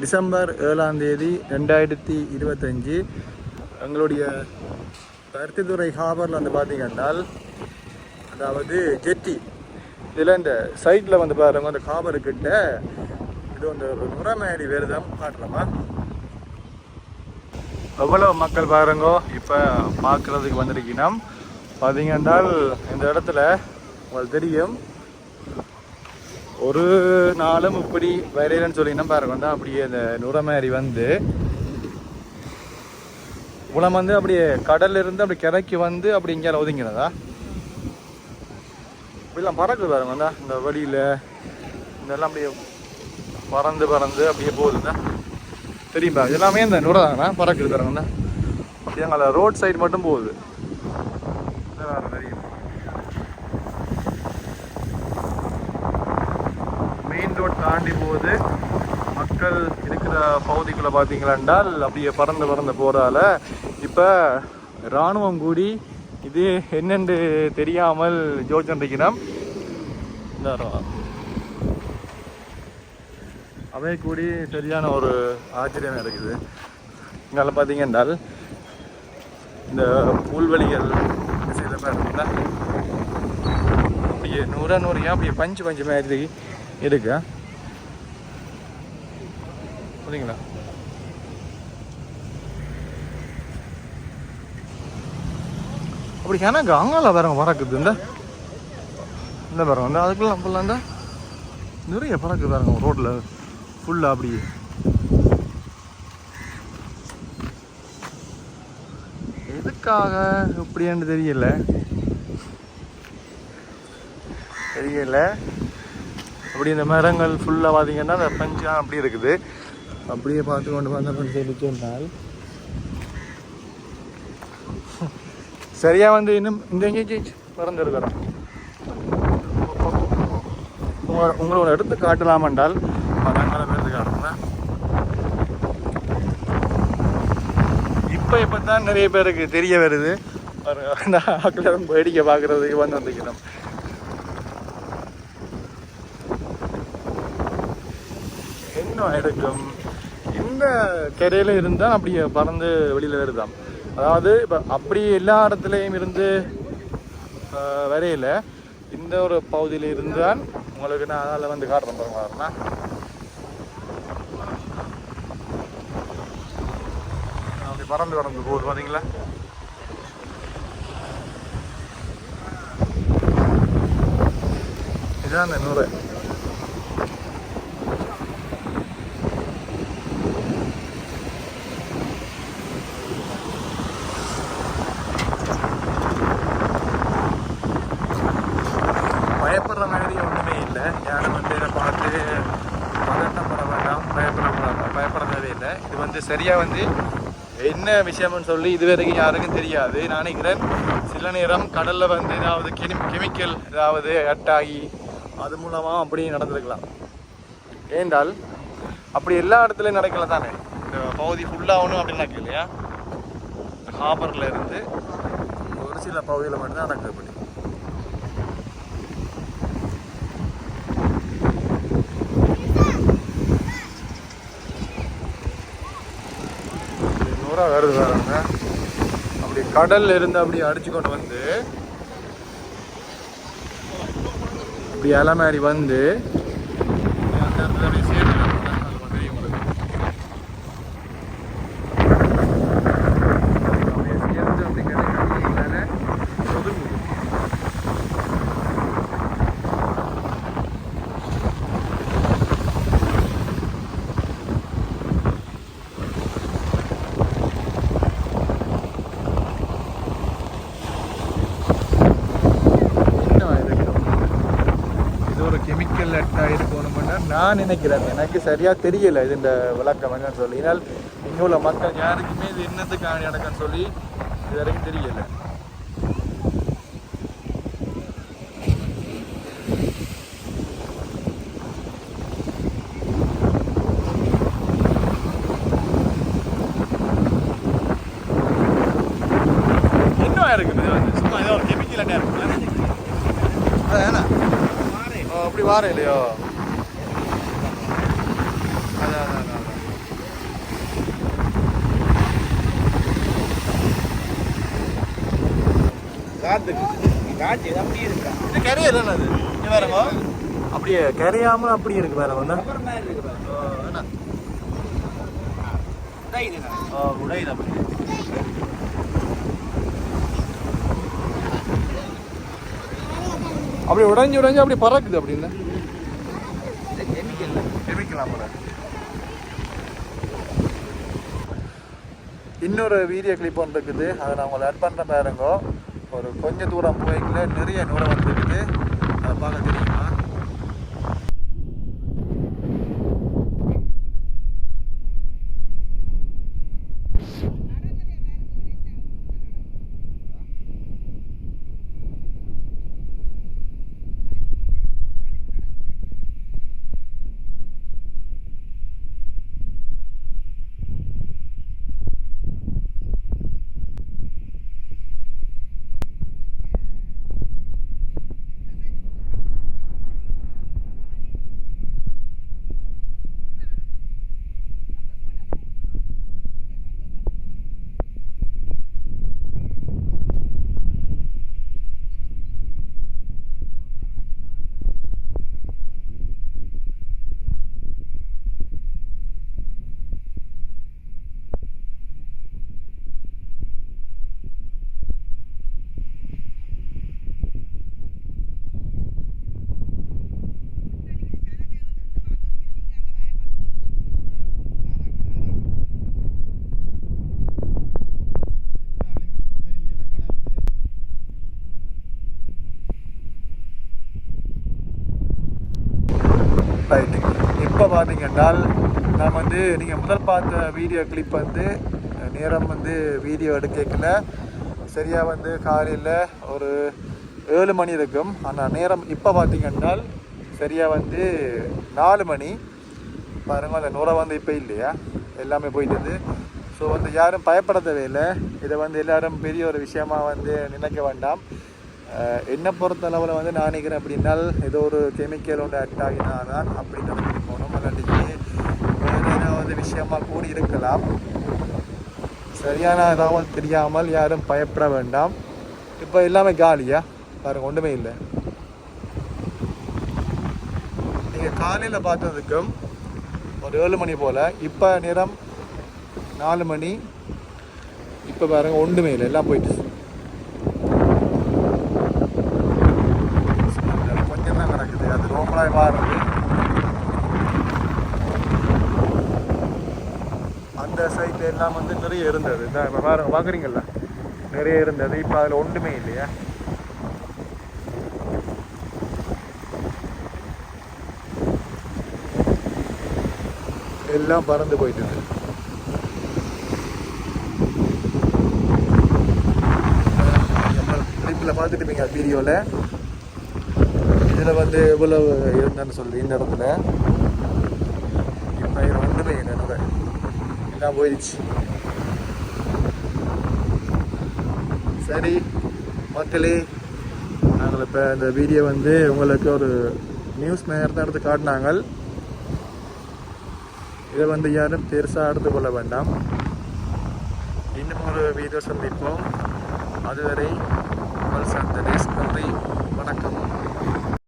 December ஏழாம் தேதி ரெண்டாயிரத்தி இருபத்தஞ்சி. எங்களுடைய பருத்தித்துறை ஹாபரில் வந்து பார்த்தீங்கன்னா அதாவது ஜெட்டி இதில் இந்த சைட்டில் வந்து பாருங்க அந்த ஹாபருக்கிட்ட இது வந்து ஒரு நுரமேடி வேறுதான் காட்டலாமா எவ்வளோ மக்கள் பாருங்கோ இப்போ பார்க்குறதுக்கு வந்திருக்கீங்கன்னா பார்த்தீங்கன்னா இந்த இடத்துல உங்களுக்கு தெரியும். ஒரு நாளும் இப்படி வரையிலன்னு சொல்லிங்கன்னா பாருங்க. வந்தால் அப்படியே இந்த நுரமேரி வந்து உலம் வந்து அப்படியே கடல்ல இருந்து அப்படி கிழக்கு வந்து அப்படி இங்கே ஒதுங்கினதா? இப்படிலாம் பறக்குது பாருங்க. வந்தா இந்த வழியில் இதெல்லாம் அப்படியே பறந்து பறந்து அப்படியே போகுதுங்க தெரியும்பா? எல்லாமே இந்த நுரதாங்கண்ணா பறக்குது பாருங்க. அப்படியே அங்கே ரோட் சைடு மட்டும் போகுது. தெரியும். மெயின் ரோட் தாண்டி போகுது. மக்கள் இருக்கிற பகுதிக்குள்ள பார்த்தீங்களாண்டால் அப்படியே பறந்து பறந்து போறதால இப்போ இராணுவம் கூடி இது என்னென்று தெரியாமல் ஜோஜன்றிக்கிறோம் இந்த அவை கூடி சரியான ஒரு ஆச்சரியம் இருக்குது இங்கால பார்த்தீங்கன்றால் இந்த புல்வெளிகள் சில அப்படியே நூறா நூறு அப்படியே பஞ்சு பஞ்சு மாதிரி இருக்கு. புரியுங்களா அப்படி எனக்கு அங்கால பாருங்க பறக்குது. இந்த இந்த பாருங்க இந்த அதுக்குள்ள ஃபுல்லாக இந்த நிறைய பறக்குது பாருங்க ரோட்டில் ஃபுல்லாக அப்படியே. எதுக்காக இப்படின்னு தெரியல. தெரியல. அப்படி இந்த மரங்கள் ஃபுல்லாக பார்த்தீங்கன்னா அந்த பஞ்சம் அப்படி இருக்குது. அப்படியே பார்த்து கொண்டு வந்தோம்னு சொல்லி சொன்னால் வந்து இன்னும் இந்த எங்கே பறந்து இருக்கிறோம் உங்களை உங்களோட எடுத்து காட்டலாம் என்றால் மரங்களை எடுத்து காட்டுறேன் இப்போ இப்போ தான் நிறைய பேருக்கு தெரிய வருது. பாருங்க, வேடிக்கை பார்க்குறதுக்கு வந்து வந்துக்கிறோம் என்ன எடுக்கும் இந்த கரையில் இருந்தால் அப்படியே பறந்து வெளியில் வருதாம். அதாவது இப்போ அப்படி எல்லா இடத்துலையும் இருந்து வரையில இந்த ஒரு பகுதியில் இருந்தால் உங்களுக்கு நான் அதில் வந்து காட்டுறேன் பாருங்க வரேன்னா அப்படி பறந்து பறந்து போகுது பார்த்தீங்களா இதுதான் அந்த நூறு பயப்படுற மாதிரி ஒன்றுமே இல்லை. யாரும் வந்து இதை பார்த்து பதட்டப்பட வேண்டாம் பயப்பட வேண்டாம் பயப்பட தேவையில்லை இது வந்து சரியாக வந்து என்ன விஷயம்னு சொல்லி இது வரைக்கும் யாருக்கும் தெரியாது. நான் நினைக்கிறேன் சில நேரம் கடலில் வந்து ஏதாவது கெமி கெமிக்கல் ஏதாவது அட்டாகி அது மூலமாக அப்படி நடந்திருக்கலாம். ஏண்டால் அப்படி எல்லா இடத்துலையும் நடக்கல தானே? இந்த பகுதி ஃபுல்லாகணும் அப்படின்னு நடக்கல இல்லையா ஹாபரில் இருந்து ஒரு சில பகுதியில் மட்டும்தான் நடக்குது அப்படி. சூப்பராக வருது பாருங்க. அப்படி கடல்ல இருந்து அப்படி அடிச்சு கொண்டு வந்து இப்படி அலை மாதிரி வந்து அந்த இடத்துல அப்படியே சேர்ந்து கிடக்குது. அது தெரியும் உங்களுக்கு. அப்படியே சேர்ந்து அப்படி கிடக்கிறதுனால ஒதுங்குது. என்ன இருக்கும் இது ஒரு கெமிக்கல் அட்டா இருக்கணும்னா நான் நினைக்கிறேன். எனக்கு சரியாக தெரியல இது இந்த விளக்கம் என்னன்னு சொல்லி. இதனால் இங்கே உள்ள மக்கள் யாருக்குமே இது என்னத்துக்கான நடக்குன்னு சொல்லி இது வரைக்கும் தெரியலை என்ன இருக்குது இது வந்து சும்மா ஏதோ ஒரு கெமிக்கல் அட்டா இருக்குல்ல அதானே ஓ அப்படி வாரம் இல்லையோ அதான் அதான் அதான், காத்துக்கு காற்று அப்படியே இருக்கா? இது கரையல் அது? இது வேறங்க அப்படியே கரையாம அப்படியே இருக்கு வேற. இதான் இதுங்க. உடையுது அப்படி. அப்படி உடஞ்சி உடஞ்சி அப்படி பறக்குது அப்படின்னு. இன்னொரு வீடியோ கிளிப் ஒன்று இருக்குது. அதை நான் உங்களை ஆட் பண்ணுற பாருங்க. ஒரு கொஞ்சம் தூரம் போய்க்குள்ள நிறைய நூலை வந்துருக்குது அதை பார்க்க தெரியுமா? ரைட் இப்போ பார்த்தீங்கன்னால் நான் வந்து நீங்கள் முதல் பார்த்த வீடியோ கிளிப் வந்து நேரம் வந்து வீடியோ எடுக்கல. சரியாக வந்து காலையில் ஒரு ஏழு மணி இருக்கும். ஆனால் நேரம் இப்போ பார்த்தீங்கன்னா சரியாக வந்து நாலு மணி. பாருங்க அந்த நூறை வந்து இப்போ இல்லையா? எல்லாமே போயிட்டது ஸோ வந்து யாரும் பயப்பட தேவையில்லை இதை வந்து எல்லோரும் பெரிய ஒரு விஷயமாக வந்து நினைக்க வேண்டாம். என்னை பொறுத்த அளவில் வந்து நான் நினைக்கிறேன் அப்படின்னா ஏதோ ஒரு கெமிக்கல் ஒன்று ஆக்ட் ஆகினாதான் தான் நடந்து போகணும். இல்லாட்டிக்கு வேறு ஏதாவது விஷயமா கூடி இருக்கலாம் சரியான தகவல் தெரியாமல் யாரும் பயப்பட வேண்டாம். இப்போ எல்லாமே காலியா? பாருங்க ஒன்றுமே இல்லை. நீங்கள் காலையில் பார்த்ததுக்கும் ஒரு ஏழு மணி போல் இப்போ நேரம் நாலு மணி. இப்போ பாருங்கள் ஒன்றுமே இல்லை. எல்லாம் போயிட்டு கொஞ்சம் தான் நடக்குது மாதிரி ரோமலாய் அந்த சைட்ல எல்லாம் வந்து நிறைய இருந்தது. இந்த இப்ப பாருங்க நிறைய இருந்தது. இப்போ அதில் ஒன்றுமே இல்லையா. எல்லாம் பறந்து போயிட்டு பார்த்துட்டு இருப்பீங்க வீடியோவில் இதில் வந்து எவ்வளவு இருந்தேன்னு சொல்லி இந்த இடத்துல. இப்போ இதில் ஒன்றுமே இல்லை எல்லாம் போயிடுச்சு. சரி மக்களே நாங்கள் இப்போ இந்த வீடியோ வந்து உங்களுக்கு ஒரு நியூஸ் நேரத்தை எடுத்து காட்டினாங்க. இதை வந்து யாரும் பெருசாக எடுத்து கொள்ள வேண்டாம். இன்னும் ஒரு வீடியோ சந்திப்போம். அதுவரை உங்கள் சந்தனேஷ் நன்றி.